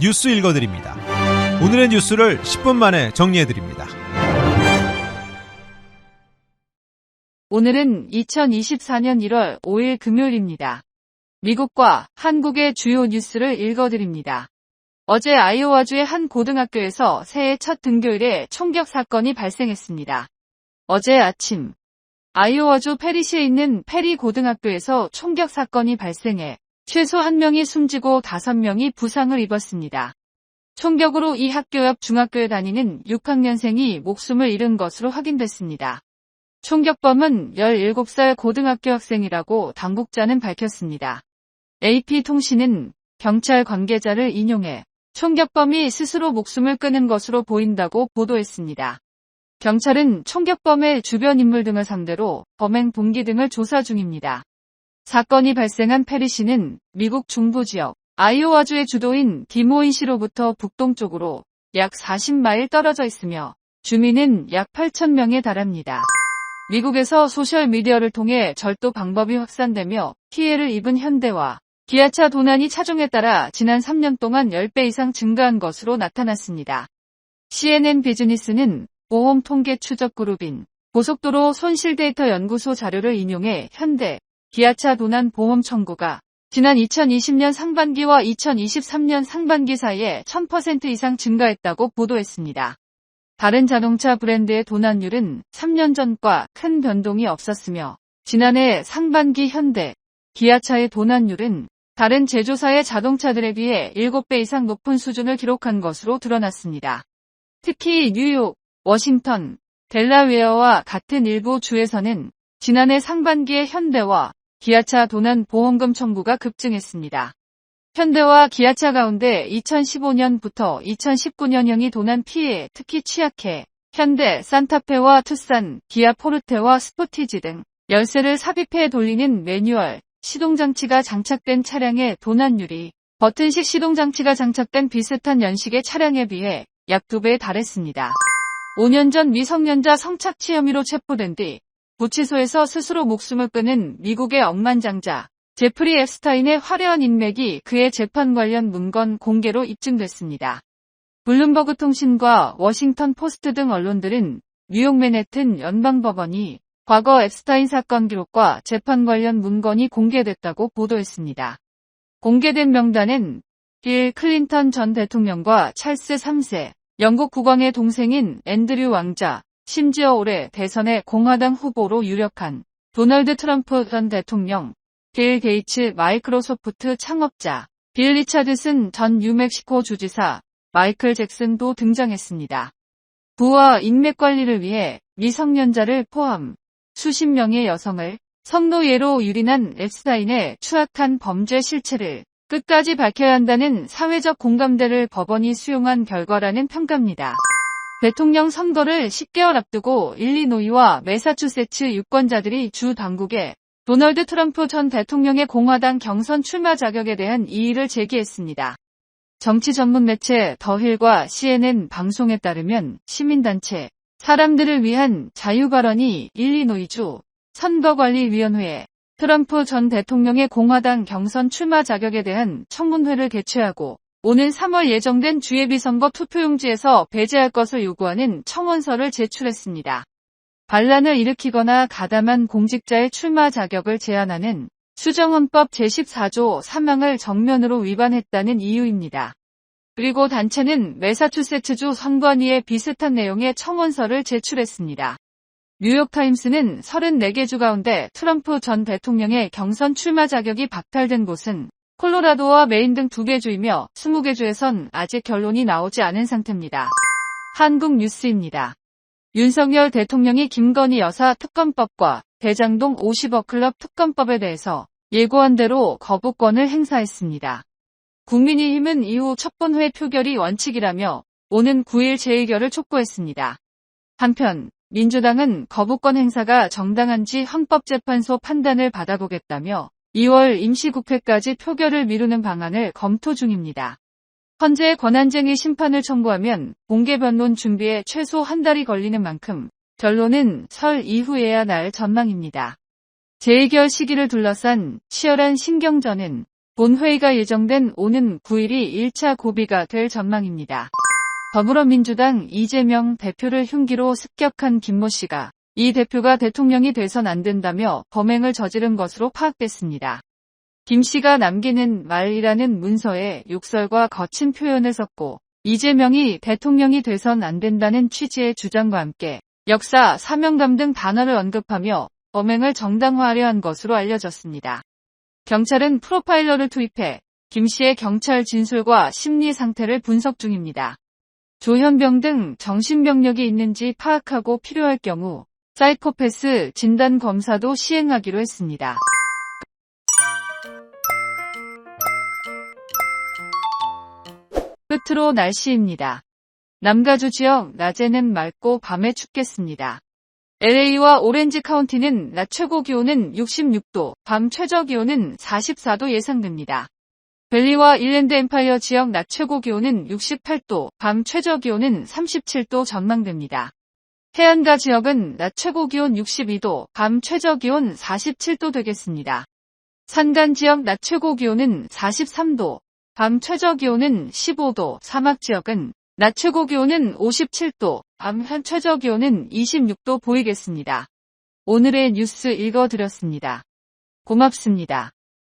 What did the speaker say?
뉴스 읽어드립니다. 오늘의 뉴스를 10분 만에 정리해드립니다. 오늘은 2024년 1월 5일 금요일입니다. 미국과 한국의 주요 뉴스를 읽어드립니다. 어제 아이오와주의 한 고등학교에서 새해 첫 등교일에 총격 사건이 발생했습니다. 어제 아침 아이오와주 페리시에 있는 페리 고등학교에서 총격 사건이 발생해 최소 1명이 숨지고 5명이 부상을 입었습니다. 총격으로 이 학교 옆 중학교에 다니는 6학년생이 목숨을 잃은 것으로 확인됐습니다. 총격범은 17살 고등학교 학생이라고 당국자는 밝혔습니다. AP통신은 경찰 관계자를 인용해 총격범이 스스로 목숨을 끊은 것으로 보인다고 보도했습니다. 경찰은 총격범의 주변 인물 등을 상대로 범행 동기 등을 조사 중입니다. 사건이 발생한 페리 시는 미국 중부 지역 아이오와주의 주도인 디모인 시로부터 북동쪽으로 약 40마일 떨어져 있으며 주민은 약 8천 명에 달합니다. 미국에서 소셜미디어를 통해 절도 방법이 확산되며 피해를 입은 현대와 기아차 도난이 차종에 따라 지난 3년 동안 10배 이상 증가한 것으로 나타났습니다. CNN 비즈니스는 보험 통계 추적 그룹인 고속도로 손실 데이터 연구소 자료를 인용해 현대, 기아차 도난 보험 청구가 지난 2020년 상반기와 2023년 상반기 사이에 1000% 이상 증가했다고 보도했습니다. 다른 자동차 브랜드의 도난율은 3년 전과 큰 변동이 없었으며 지난해 상반기 현대, 기아차의 도난율은 다른 제조사의 자동차들에 비해 7배 이상 높은 수준을 기록한 것으로 드러났습니다. 특히 뉴욕, 워싱턴, 델라웨어와 같은 일부 주에서는 지난해 상반기에 현대와 기아차 도난 보험금 청구가 급증했습니다. 현대와 기아차 가운데 2015년부터 2019년형이 도난 피해에 특히 취약해 현대, 산타페와 투싼, 기아 포르테와 스포티지 등 열쇠를 삽입해 돌리는 매뉴얼, 시동장치가 장착된 차량의 도난율이 버튼식 시동장치가 장착된 비슷한 연식의 차량에 비해 약 2배에 달했습니다. 5년 전 미성년자 성착취 혐의로 체포된 뒤 구치소에서 스스로 목숨을 끊은 미국의 억만장자 제프리 앱스타인의 화려한 인맥이 그의 재판 관련 문건 공개로 입증됐습니다. 블룸버그 통신과 워싱턴 포스트 등 언론들은 뉴욕 맨해튼 연방법원이 과거 앱스타인 사건 기록과 재판 관련 문건이 공개됐다고 보도했습니다. 공개된 명단엔 빌 클린턴 전 대통령과 찰스 3세, 영국 국왕의 동생인 앤드류 왕자, 심지어 올해 대선의 공화당 후보로 유력한 도널드 트럼프 전 대통령, 빌 게이츠 마이크로소프트 창업자, 빌 리차드슨 전 뉴멕시코 주지사, 마이클 잭슨도 등장했습니다. 부와 인맥 관리를 위해 미성년자를 포함 수십 명의 여성을 성노예로 유린한 앱스타인의 추악한 범죄 실체를 끝까지 밝혀야 한다는 사회적 공감대를 법원이 수용한 결과라는 평가입니다. 대통령 선거를 10개월 앞두고 일리노이와 매사추세츠 유권자들이 주 당국에 도널드 트럼프 전 대통령의 공화당 경선 출마 자격에 대한 이의를 제기했습니다. 정치 전문 매체 더힐과 CNN 방송에 따르면 시민단체 사람들을 위한 자유 발언이 일리노이주 선거관리위원회에 트럼프 전 대통령의 공화당 경선 출마 자격에 대한 청문회를 개최하고 오는 3월 예정된 주예비 선거 투표용지에서 배제할 것을 요구하는 청원서를 제출했습니다. 반란을 일으키거나 가담한 공직자의 출마 자격을 제한하는 수정헌법 제14조 3항을 정면으로 위반했다는 이유입니다. 그리고 단체는 매사추세츠주 선관위에 비슷한 내용의 청원서를 제출했습니다. 뉴욕타임스는 34개 주 가운데 트럼프 전 대통령의 경선 출마 자격이 박탈된 곳은 콜로라도와 메인 등 2개 주이며 20개 주에선 아직 결론이 나오지 않은 상태입니다. 한국 뉴스입니다. 윤석열 대통령이 김건희 여사 특검법과 대장동 50억 클럽 특검법에 대해서 예고한 대로 거부권을 행사했습니다. 국민의힘은 이후 첫 번회 표결이 원칙이라며 오는 9일 재의결을 촉구했습니다. 한편 민주당은 거부권 행사가 정당한지 헌법재판소 판단을 받아보겠다며 2월 임시국회까지 표결을 미루는 방안을 검토 중입니다. 현재 권한쟁의 심판을 청구하면 공개 변론 준비에 최소 한 달이 걸리는 만큼 결론은 설 이후에야 날 전망입니다. 재의결 시기를 둘러싼 치열한 신경전은 본회의가 예정된 오는 9일이 1차 고비가 될 전망입니다. 더불어민주당 이재명 대표를 흉기로 습격한 김모 씨가 이 대표가 대통령이 돼선 안 된다며 범행을 저지른 것으로 파악됐습니다. 김 씨가 남기는 말이라는 문서에 욕설과 거친 표현을 썼고 이재명이 대통령이 돼선 안 된다는 취지의 주장과 함께 역사, 사명감 등 단어를 언급하며 범행을 정당화하려 한 것으로 알려졌습니다. 경찰은 프로파일러를 투입해 김 씨의 경찰 진술과 심리 상태를 분석 중입니다. 조현병 등 정신병력이 있는지 파악하고 필요할 경우 사이코패스 진단 검사도 시행하기로 했습니다. 끝으로 날씨입니다. 남가주 지역 낮에는 맑고 밤에 춥겠습니다. LA와 오렌지 카운티는 낮 최고 기온은 66도, 밤 최저 기온은 44도 예상됩니다. 벨리와 일랜드 엠파이어 지역 낮 최고 기온은 68도, 밤 최저 기온은 37도 전망됩니다. 해안가 지역은 낮 최고 기온 62도, 밤 최저 기온 47도 되겠습니다. 산간 지역 낮 최고 기온은 43도, 밤 최저 기온은 15도, 사막 지역은 낮 최고 기온은 57도, 밤 최저 기온은 26도 보이겠습니다. 오늘의 뉴스 읽어드렸습니다. 고맙습니다.